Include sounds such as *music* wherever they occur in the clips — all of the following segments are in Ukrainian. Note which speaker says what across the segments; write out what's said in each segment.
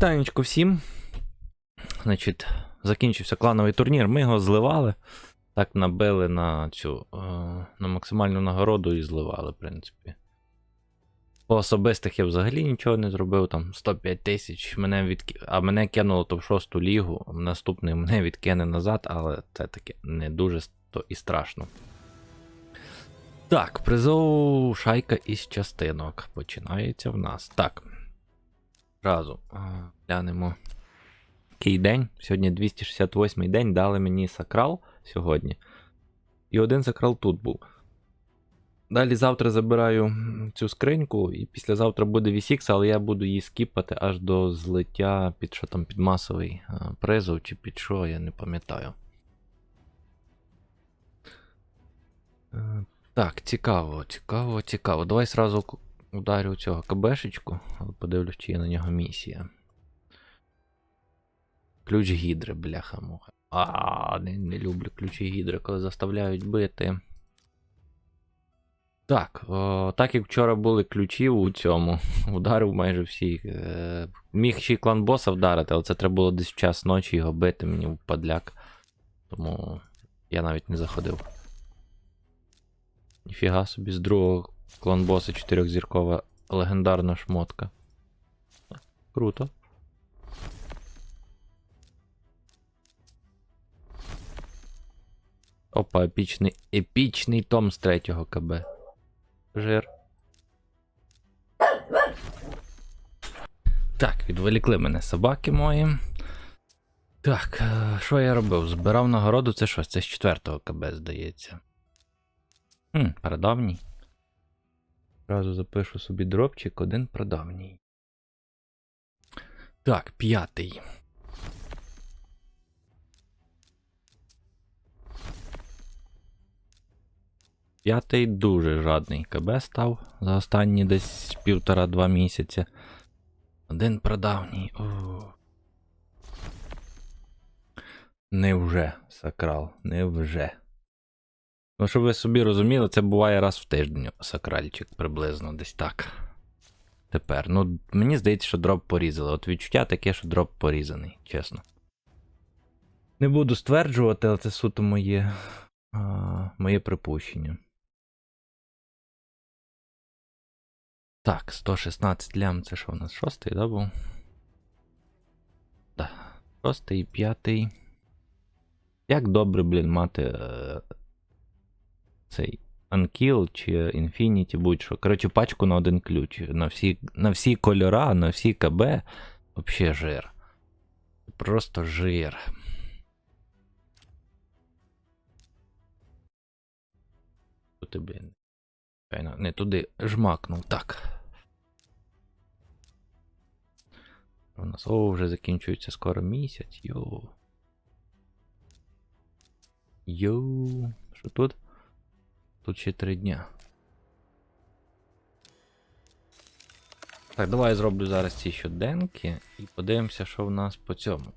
Speaker 1: Вітанечко всім. Значить, закінчився клановий турнір. Ми його зливали. Так набили на цю е, на максимальну нагороду і зливали, в принципі. По особистих я взагалі нічого не зробив, там 105 тисяч. Мене відки... А мене кинуло то в шосту лігу. Наступний мене відкине назад, але це таке не дуже то і страшно. Так, призов шайка із частинок починається в нас. Так. Разу глянемо. Який день? Сьогодні 268 день. Дали мені сакрал сьогодні. І один сакрал тут був. Далі завтра забираю цю скриньку, і післязавтра буде VSX, але я буду її скіпати аж до злиття під що там, під масовий призов чи під що, я не пам'ятаю. Е, Так, цікаво, цікаво, цікаво. Давай сразу ударю цього КБшечку, але подивлюсь, чи є на нього місія. Ключ гідри, бляха-муха. А, не, не люблю ключі гідри, коли заставляють бити. Так, о, так як вчора були ключі у цьому, *laughs* ударив майже всіх. Е, міг ще й клан боса вдарити, але це треба було десь в час ночі його бити мені в падляк. Тому я навіть не заходив. Ніфіга собі з другого клан-боса чотирьохзіркова легендарна шмотка. Круто. Опа, епічний, епічний том з третього КБ. Жир. Так, відволікли мене собаки мої. Так, е, що я робив? Збирав нагороду, це що? Це з четвертого КБ, здається. Хм, прадавній. Зразу запишу собі дропчик, один прадавній. Так, п'ятий. П'ятий дуже жадний КБ став за останні десь півтора-два місяці. Один прадавній. О. Невже, сакрал, невже. Ну, щоб ви собі розуміли, це буває раз в тиждень сакральчик приблизно десь так. Тепер. Ну, мені здається, що дроп порізали. От відчуття таке, що дроп порізаний, чесно. Не буду стверджувати, але це суто моє, а, моє припущення. Так, 116 лям, це що у нас? Шостий, да, був? Так. Шостий, п'ятий. Як добре, блін, мати е, цей Unkill чи Infinity, будь-що. Коротше, пачку на один ключ. На всі, на всі кольора, на всі КБ. Вообще жир. Просто жир. Тут, блін. Не туди жмакнув. Так. У нас. О, вже закінчується скоро місяць. Йоу. Йоу. Що тут? Тут три дня. Так, давай я зроблю зараз ці щоденки і подивимося, що в нас по цьому.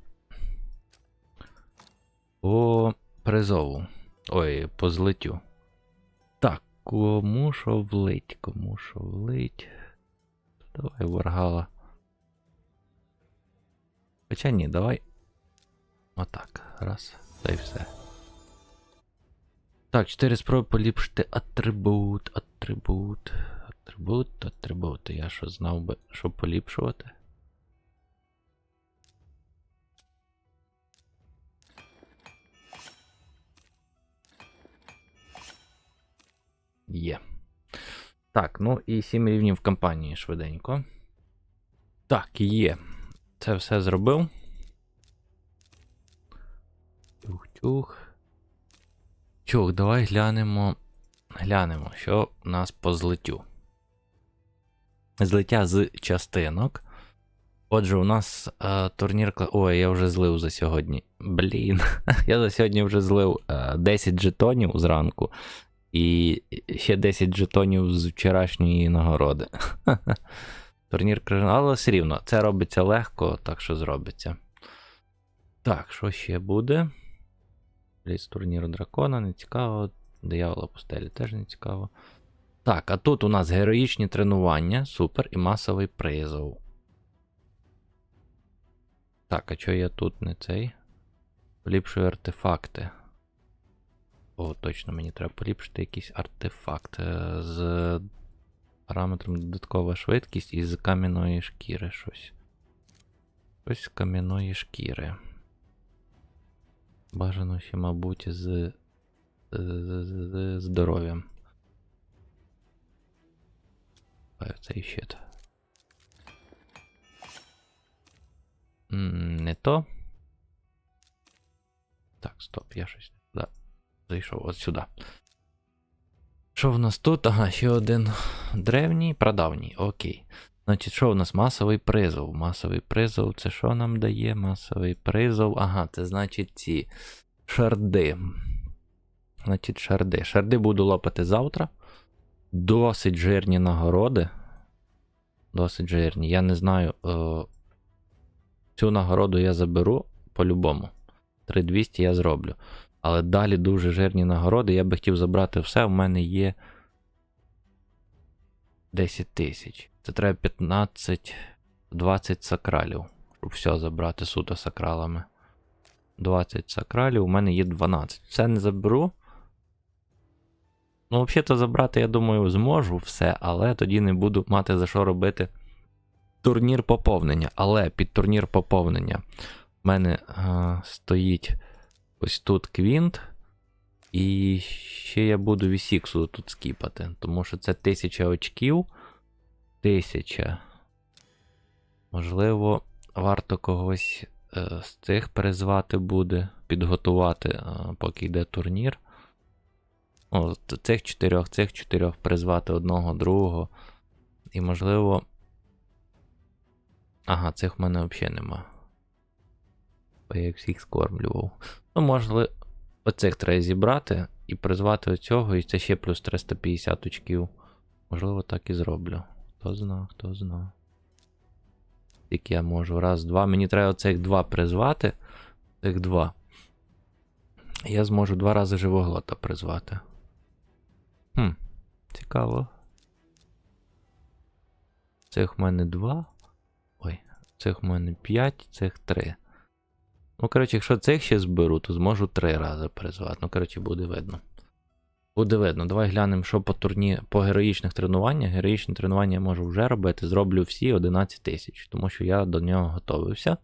Speaker 1: По призову. Ой, по злиттю. Так, кому що влить, кому що влить. Давай варгала. Хоча ні, давай. Отак. Раз. Та й все. Так, 4 спроби поліпшити атрибут, атрибут, атрибут, атрибут. Я що знав би, що поліпшувати? Є. Так, ну і 7 рівнів кампанії швиденько. Так, є. Це все зробив. Тюх-тюх. Чух, давай глянемо. Глянемо, що у нас по злиттю. Злиття з частинок. Отже, у нас е, турнір. Ой, я вже злив за сьогодні. Блін. *laughs* я за сьогодні вже злив е, 10 жетонів зранку. І ще 10 жетонів з вчорашньої нагороди. *laughs* Турнір крижан, але все рівно, це робиться легко, так що зробиться. Так, що ще буде? Ліс турніру дракона, не цікаво. Диявола пустелі теж не цікаво. Так, а тут у нас героїчні тренування, супер і масовий призов. Так, а чого я тут не цей? Поліпшую артефакти. О, точно, мені треба поліпшити якийсь артефакт е, з параметром додаткова швидкість і з кам'яної шкіри щось. Щось з кам'яної шкіри. Бажано ще, мабуть, з, з, з, з здоров'ям. Цей щит. Не то. Так, стоп, я щось. Да. Зайшов от сюди. Що в нас тут? Ага, ще один древній, прадавній. Окей. Значить, що в нас? Масовий призов. Масовий призов. Це що нам дає? Масовий призов. Ага, це значить ці шарди. Значить, шарди. Шарди буду лопати завтра. Досить жирні нагороди. Досить жирні. Я не знаю. Е- цю нагороду я заберу по-любому. 3200 я зроблю. Але далі дуже жирні нагороди. Я би хотів забрати все. У мене є 10 тисяч. Це треба 15-20 сакралів. Щоб все забрати суто сакралами. 20 сакралів, у мене є 12. Все не заберу. Ну, взагалі-то забрати, я думаю, зможу все, але тоді не буду мати за що робити турнір поповнення. Але під турнір поповнення в мене а, стоїть ось тут квінт. І ще я буду Вісіксу тут скіпати, тому що це 1000 очків. 1000. Можливо, варто когось е, з цих призвати буде, підготувати, е, поки йде турнір. О, цих чотирьох, цих чотирьох призвати одного, другого. І можливо. Ага, цих в мене взагалі нема. Бо я всіх скормлював. Ну, можливо, оцих треба зібрати і призвати оцього, і це ще плюс 350 очків. Можливо, так і зроблю. Хто зна, хто зна. Тільки я можу. Раз, два. Мені треба оцих два призвати. Цих два. Я зможу два рази живоглота призвати. Хм, цікаво. Цих в мене два. Ой, цих в мене п'ять, цих три. Ну, коротше, якщо цих ще зберу, то зможу три рази призвати. Ну, коротше, буде видно. Буде видно. Давай глянемо, що по турні по героїчних тренуваннях. Героїчні тренування я можу вже робити. Зроблю всі 11 тисяч, тому що я до нього готовився.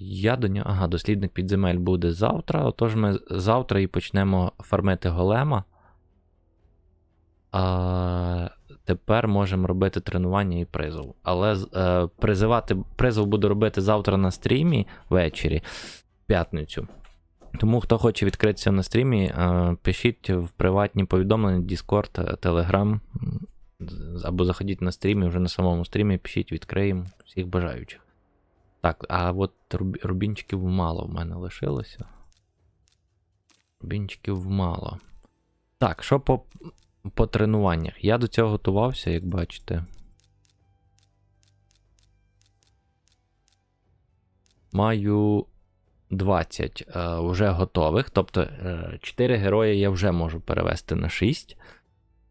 Speaker 1: Я до нього. Ага, дослідник підземель буде завтра. Отож, ми завтра і почнемо фармити голема. А тепер можемо робити тренування і призов. Але е, призивати призов буду робити завтра на стрімі ввечері, в п'ятницю. Тому, хто хоче відкритися на стрімі, е, пишіть в приватні повідомлення, Discord, Telegram. Або заходіть на стрімі, вже на самому стрімі пишіть, відкриємо всіх бажаючих. Так, а от рубінчиків мало в мене лишилося. Рубінчиків мало. Так, що по, по тренуваннях? Я до цього готувався, як бачите. Маю 20 е, вже готових. Тобто е, 4 герої я вже можу перевести на 6.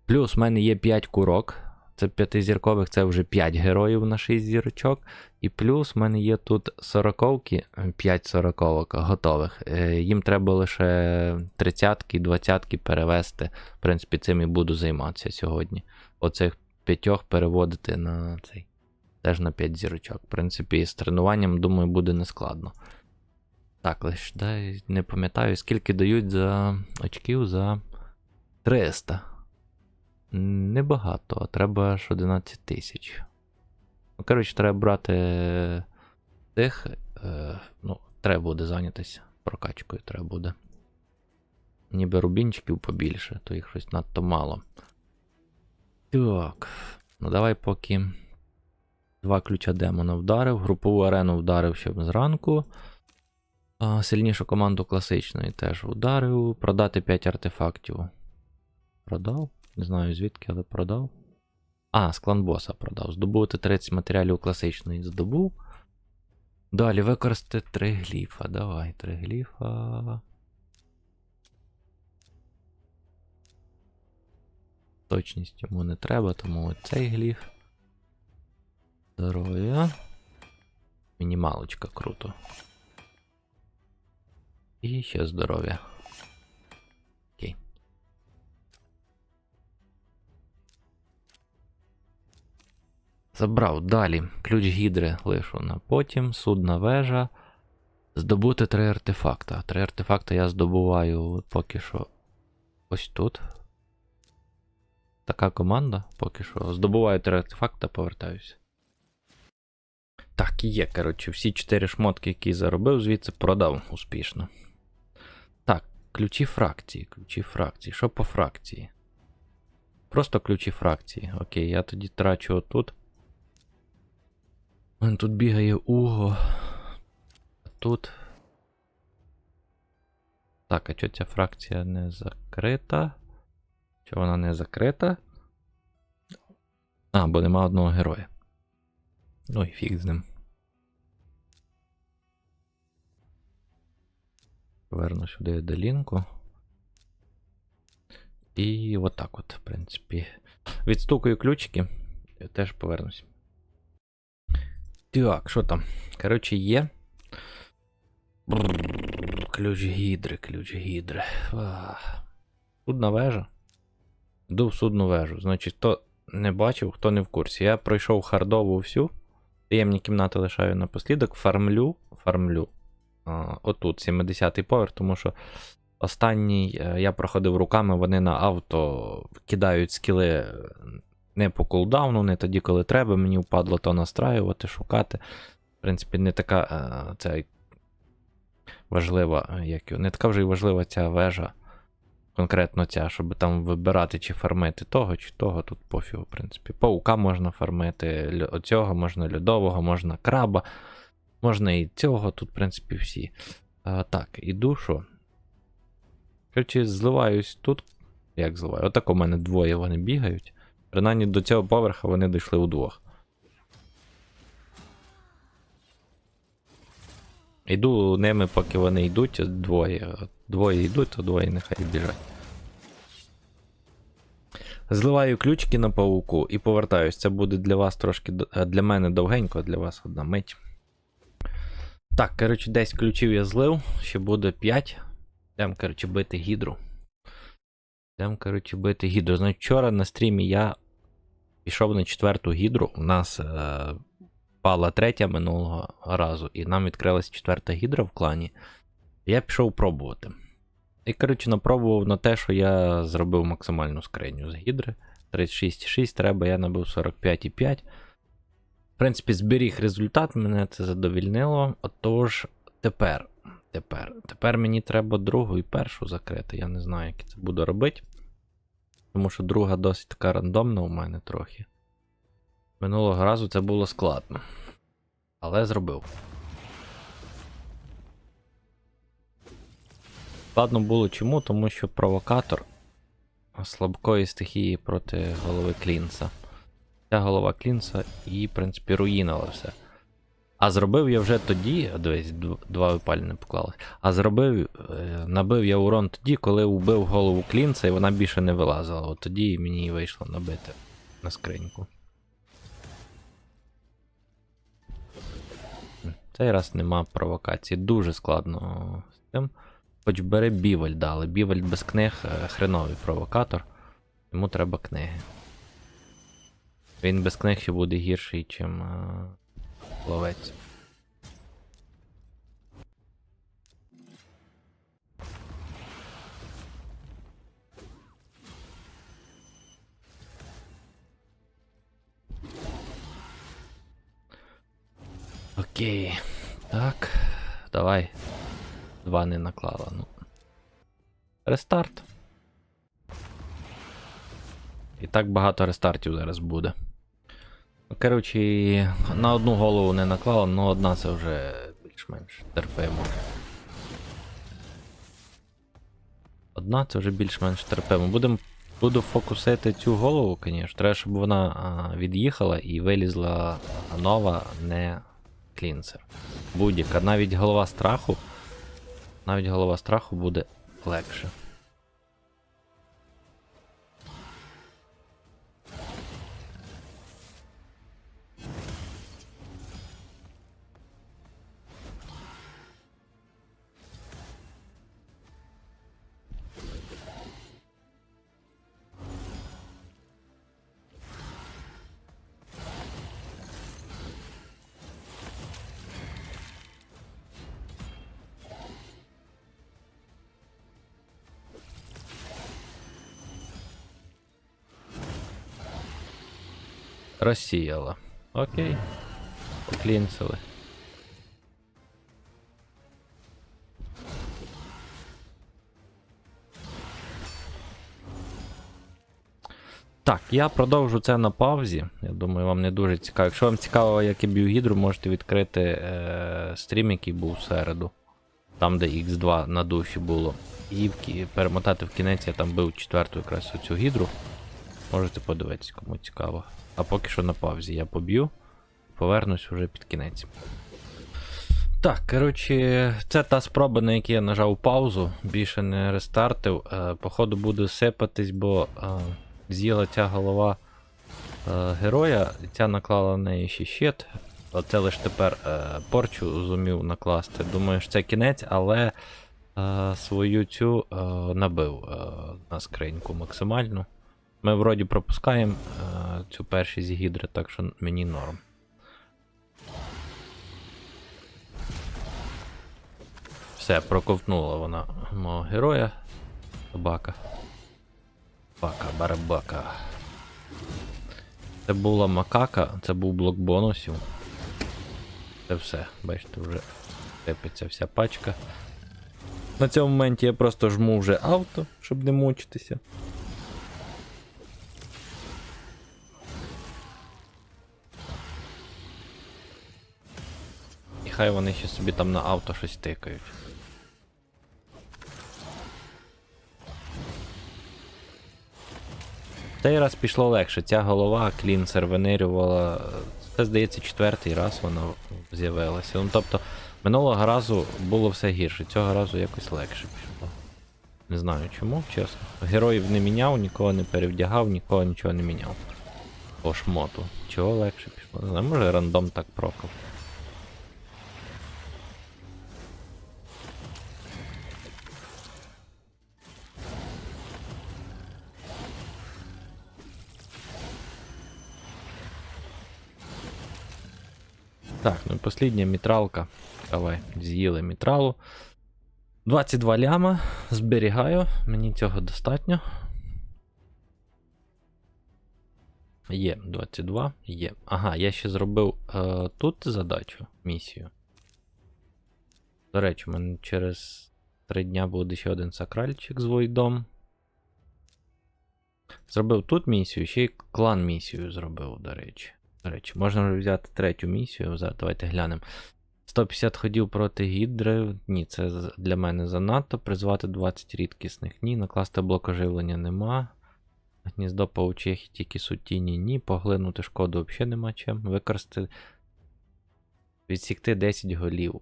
Speaker 1: Плюс в мене є 5 курок. Це п'ятизіркових, це вже 5 героїв на 6 зірочок. І плюс в мене є тут сороковки, 5 сороковок готових. Е, Їм треба лише 30-ки, 20-ки перевести. В принципі, цим і буду займатися сьогодні. Оцих п'ятьох переводити на цей. Теж на 5 зірочок. В принципі, з тренуванням, думаю, буде нескладно. Так, лише дай не пам'ятаю, скільки дають за очків за 300. Небагато, а треба аж 11 тисяч. Ну, коротше, треба брати тих. Е, ну, треба буде зайнятися прокачкою, треба буде. Ніби рубінчиків побільше, то їх щось надто мало. Так. Ну давай поки. Два ключа демона вдарив, групову арену вдарив ще зранку. А, Сильнішу команду класичної теж ударив. Продати 5 артефактів. Продав? Не знаю звідки, але продав. А, з кланбоса продав. Здобути 30 матеріалів класичної здобув. Далі використати 3 гліфа. Давай, 3 гліфа. Точність йому не треба, тому цей гліф. Здоров'я. Мінімалочка, круто. І ще здоров'я. Забрав далі. Ключ гідри лишу на потім, судна вежа. Здобути три артефакта. Три артефакти я здобуваю поки що ось тут. Така команда поки що. Здобуваю три артефакта, повертаюся. Так, є, коротше, всі чотири шмотки, які заробив, звідси продав успішно. Так, ключі фракції, ключі фракції. Що по фракції? Просто ключі фракції. Окей, я тоді трачу отут. Мене тут бігає Уго. А тут. Так, а чого ця фракція не закрита? Чого вона не закрита? А, бо нема одного героя. Ну і фіг з ним. Поверну сюди долінку. І отак от, в принципі. Відстукаю ключики. Теж повернусь. Так, що там? Коротше, є. Ключ гідри, ключ гідри. Судна вежа. Йду в судну вежу. Значить, хто не бачив, хто не в курсі. Я пройшов хардову всю. Таємні кімнати лишаю напослідок. Фармлю. Фармлю. А, отут, 70-й поверх, тому що останній е, я проходив руками, вони на авто кидають скіли не по кулдауну, не тоді, коли треба. Мені впадло то настраювати, шукати. В принципі, не така е, ця важлива, е, як не така вже й важлива ця вежа. Конкретно ця, щоб там вибирати, чи фармити того, чи того, тут пофігу, в принципі. Паука можна фармити, оцього, можна льодового, можна краба, можна і цього, тут, в принципі, всі. А, так, іду що? Коротше, зливаюсь тут. Як зливаю? Отак у мене двоє вони бігають. Принаймні до цього поверха вони дійшли удвох. Іду ними, поки вони йдуть, двоє. Двоє йдуть, то двоє нехай біжать. Зливаю ключики на пауку і повертаюсь. Це буде для вас трошки е, для мене довгенько, а для вас одна мить. Так, коротше, 10 ключів я злив, ще буде 5. Йдемо, коротше, бити гідру. Йдемо, коротше, бити гідру. Значить, вчора на стрімі я пішов на четверту гідру. У нас е, пала третя минулого разу, і нам відкрилась четверта гідра в клані. Я пішов пробувати. І, коротше, напробував на те, що я зробив максимальну скриню з гідри. 36,6 треба, я набив 45,5. В принципі, зберіг результат, мене це задовільнило. Отож, тепер. Тепер. Тепер мені треба другу і першу закрити. Я не знаю, як я це буду робити. Тому що друга досить така рандомна у мене трохи. Минулого разу це було складно. Але зробив. Складно було чому? Тому що провокатор слабкої стихії проти голови Клінса. Ця голова Клінса і, в принципі, руїнила все. А зробив я вже тоді, дивись, дв- два випальні поклали. А зробив, е, набив я урон тоді, коли вбив голову Клінса і вона більше не вилазила. От тоді мені вийшло набити на скриньку. Цей раз нема провокації. Дуже складно з цим. Хоч бери Бівальд, але Бівальд без книг е, хреновий провокатор. Йому треба книги. Він без книг ще буде гірший, чим е, ловець. Окей. Так. Давай. Два не наклала, ну. Рестарт. І так багато рестартів зараз буде. Коротше, на одну голову не наклала, але одна це вже більш-менш терпимо. Одна це вже більш-менш терпимо. Будем, буду фокусити цю голову, звісно. Треба, щоб вона а, від'їхала і вилізла нова, не клінсер. Будь-яка. Навіть голова страху. Навіть голова страху буде легше. Розсіяла. Окей. Поклінцили. Так, я продовжу це на паузі. Я думаю, вам не дуже цікаво. Якщо вам цікаво, як я б'ю гідру, можете відкрити е- стрім, який був в середу. Там, де X2 на душі було. І в перемотати в кінець я там бив четверту якраз оцю гідру. Можете подивитися, кому цікаво. А поки що на паузі я поб'ю. Повернусь вже під кінець. Так, коротше, це та спроба, на якій я нажав паузу, більше не рестартив. Е, походу буду сипатись, бо е, з'їла ця голова е, героя, ця наклала на неї ще щит. Оце лише тепер порчу зумів накласти. Думаю, що це кінець, але свою цю набив на скриньку максимально. Ми вроді пропускаємо е, цю першість гідри, так що мені норм. Все, проковтнула вона мого героя. Собака. Бака, барабака. Це була макака, це був блок бонусів. Це все, бачите, вже тепиться вся пачка. На цьому моменті я просто жму вже авто, щоб не мучитися. Хай вони ще собі там на авто щось тикають. Цей раз пішло легше. Ця голова клінсер винирювала. Це, здається, четвертий раз вона з'явилася. Ну, тобто, минулого разу було все гірше, цього разу якось легше пішло. Не знаю чому, чесно. Героїв не міняв, нікого не перевдягав, нікого нічого не міняв. По шмоту. Чого легше пішло? Не знаю, може рандом так прокав. Так, ну і послідня мітралка. Давай, з'їли мітралу. 22 ляма. Зберігаю, мені цього достатньо. Є 22, є. Ага, я ще зробив е, тут задачу, місію. До речі, у мене через 3 дня буде ще один сакральчик з Войдом. Зробив тут місію, ще й клан місію зробив, до речі. До речі, можна взяти третю місію. Давайте глянемо. 150 ходів проти гідри. Ні, це для мене занадто. Призвати 20 рідкісних. Ні. Накласти блок оживлення нема. Гніздо паучихи тільки сутіні, ні. Поглинути шкоду взагалі нема чим. Використати. Відсікти 10 голів.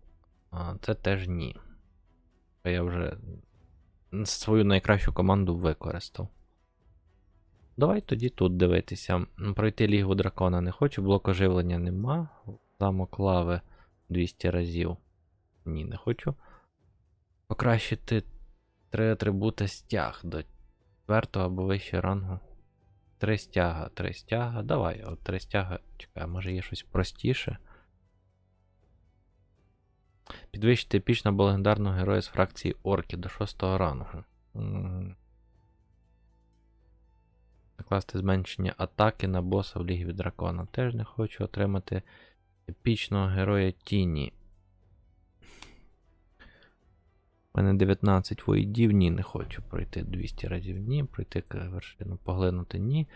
Speaker 1: А, це теж ні. Я вже свою найкращу команду використав. Давай тоді тут дивитися. Пройти лігу дракона не хочу, блок оживлення нема. Замок лави 200 разів. Ні, не хочу. Покращити три атрибути стяг до 4 або вище рангу. Три стяга, три стяга. Давай, от три стяга. Чекай, може є щось простіше. Підвищити епічно або легендарного героя з фракції Орки до 6 рангу. Накласти зменшення атаки на боса в Лігі Дракона. Теж не хочу отримати епічного героя Тіні. У мене 19 воїдів, ні, не хочу пройти 200 разів ні, пройти вершину, поглинути ні.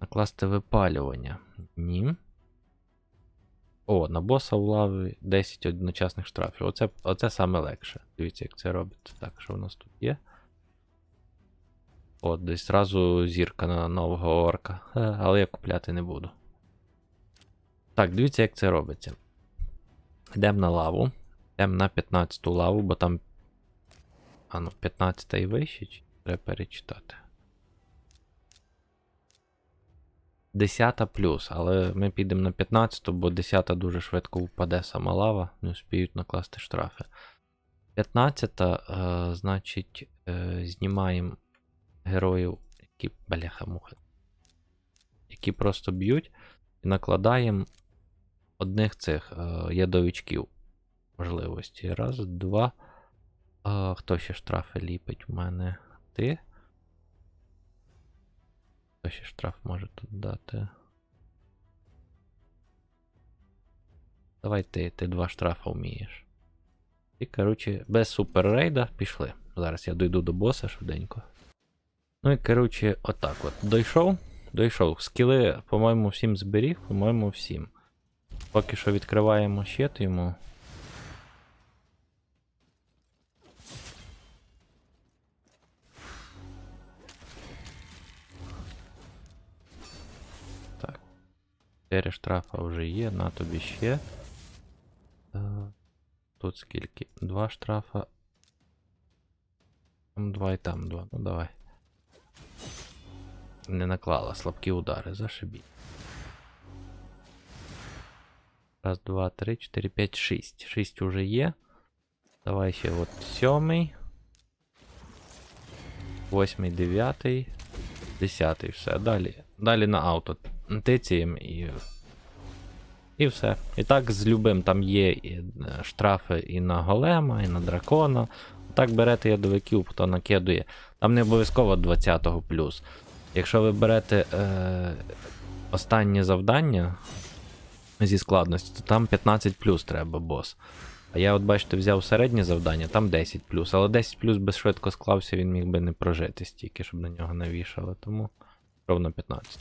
Speaker 1: Накласти випалювання. Ні. О, на боса в лаві 10 одночасних штрафів. Оце, оце саме легше. Дивіться, як це робиться. Так, що в нас тут є? От, десь зразу зірка на нового орка. Але я купляти не буду. Так, дивіться, як це робиться. Йдемо на лаву. Йдемо на 15 лаву, бо там. А ну, 15 і вище, треба перечитати. 10 плюс, але ми підемо на 15, бо 10 дуже швидко впаде сама лава, не успіють накласти штрафи. 15, е, значить, е, знімаємо героїв, які бляха-муха, які просто б'ють, і накладаємо одних цих е, ядовичків можливості. Раз, два. Е, хто ще штрафи ліпить у мене? Ти? Хто ще штраф може тут дати? давай ти, ти два штрафа вмієш. І, коротше, без суперрейда пішли. Зараз я дойду до боса швиденько. Ну і, коротше, отак от. Дойшов, дойшов. Скіли, по-моєму, всім зберіг, по-моєму, всім. Поки що відкриваємо щит йому. Так. 4 штрафа вже є, на тобі ще. Е, Тут скільки? Два штрафа. Там два і там два. Ну давай. Не наклала слабкі удари, зашибіть. Раз, два, три, чотири, п'ять, шість. Шість уже є. Давай ще от сьомий. Восьмий, дев'ятий. Десятий, все. Далі. Далі на ауто. Тицієм і. І все. І так з любим там є і е, штрафи і на голема, і на дракона. Так берете ядовиків, хто накидує. Там не обов'язково 20-го плюс. Якщо ви берете е, останнє завдання зі складності, то там 15 плюс треба бос. А я, от бачите, взяв середнє завдання, там 10 плюс. Але 10 плюс без швидко склався, він міг би не прожити стільки, щоб на нього навішали. Тому ровно 15.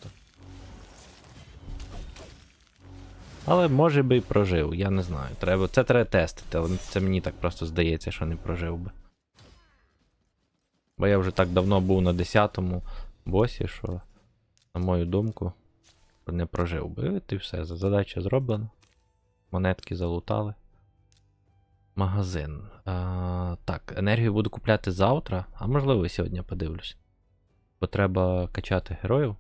Speaker 1: Але може би і прожив, я не знаю. Треба, це треба тестити, але це мені так просто здається, що не прожив би. Бо я вже так давно був на 10-му босі, що, на мою думку, не прожив би. І все, задача зроблена. Монетки залутали. Магазин. А, так, енергію буду купляти завтра, а можливо сьогодні подивлюсь. Бо треба качати героїв.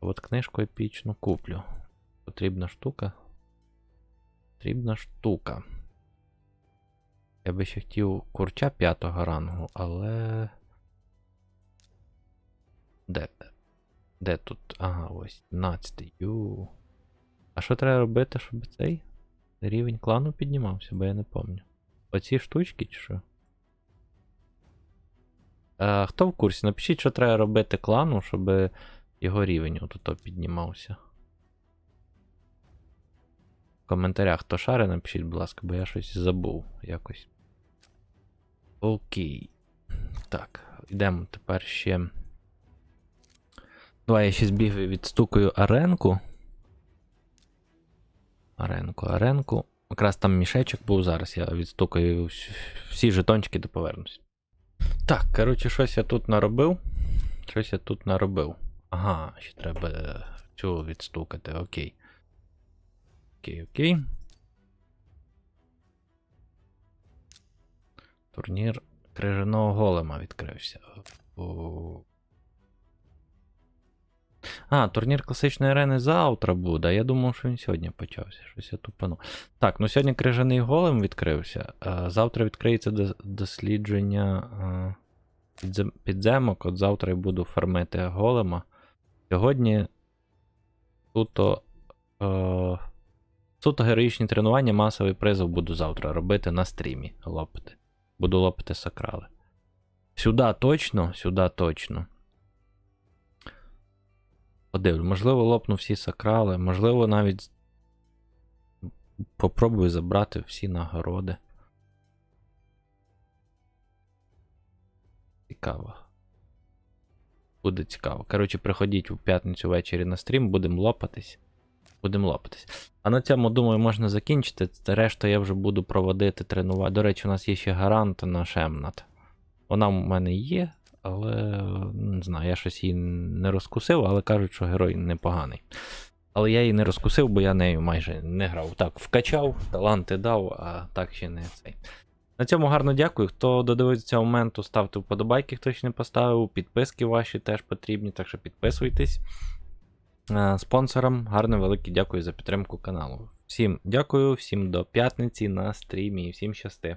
Speaker 1: От книжку епічну куплю. Потрібна штука. Потрібна штука. Я би ще хотів курча п'ятого рангу, але. Де? Де тут? Ага, ось 17. Ю. А що треба робити, щоб цей рівень клану піднімався, бо я не пам'ятаю. Оці штучки чи що? А, хто в курсі? Напишіть, що треба робити клану, щоб його рівень отут піднімався. В коментарях хто шари, напишіть, будь ласка, бо я щось забув якось. Окей. Так, йдемо тепер ще. Давай я ще збігаю, відстукаю аренку. Аренку, аренку. Якраз там мішечок був зараз, я відстукаю всі- жетончики та повернусь. Так, коротше, щось я тут наробив. Щось я тут наробив. Ага, ще треба цю відстукати, окей. Окей, окей. Турнір крижаного голема відкрився. А, турнір класичної арени завтра буде. Я думав, що він сьогодні почався. Щось я тупану. Так, ну сьогодні крижаний голем відкрився. а Завтра відкриється дос- дослідження підзем- підземок. От завтра я буду фармити голема. Сьогодні суто. Е, суто героїчні тренування, масовий призов буду завтра робити на стрімі. Лопати. Буду лопати сакрали. Сюди точно, сюди точно. Подивлю, можливо, лопну всі сакрали, можливо, навіть попробую забрати всі нагороди. Цікаво. Буде цікаво. Коротше, приходіть у п'ятницю ввечері на стрім, будемо лопатись. Будемо лопатись. А на цьому, думаю, можна закінчити. Це Решту я вже буду проводити тренування. До речі, у нас є ще гарант на Шемнат. Вона в мене є, але не знаю, я щось її не розкусив, але кажуть, що герой непоганий. Але я її не розкусив, бо я нею майже не грав. Так, вкачав, таланти дав, а так ще не цей. На цьому гарно дякую. Хто додивився цього моменту, ставте вподобайки, хто ще не поставив. Підписки ваші теж потрібні, так що підписуйтесь. Е, Спонсорам гарне велике дякую за підтримку каналу. Всім дякую, всім до п'ятниці на стрімі і всім щасти.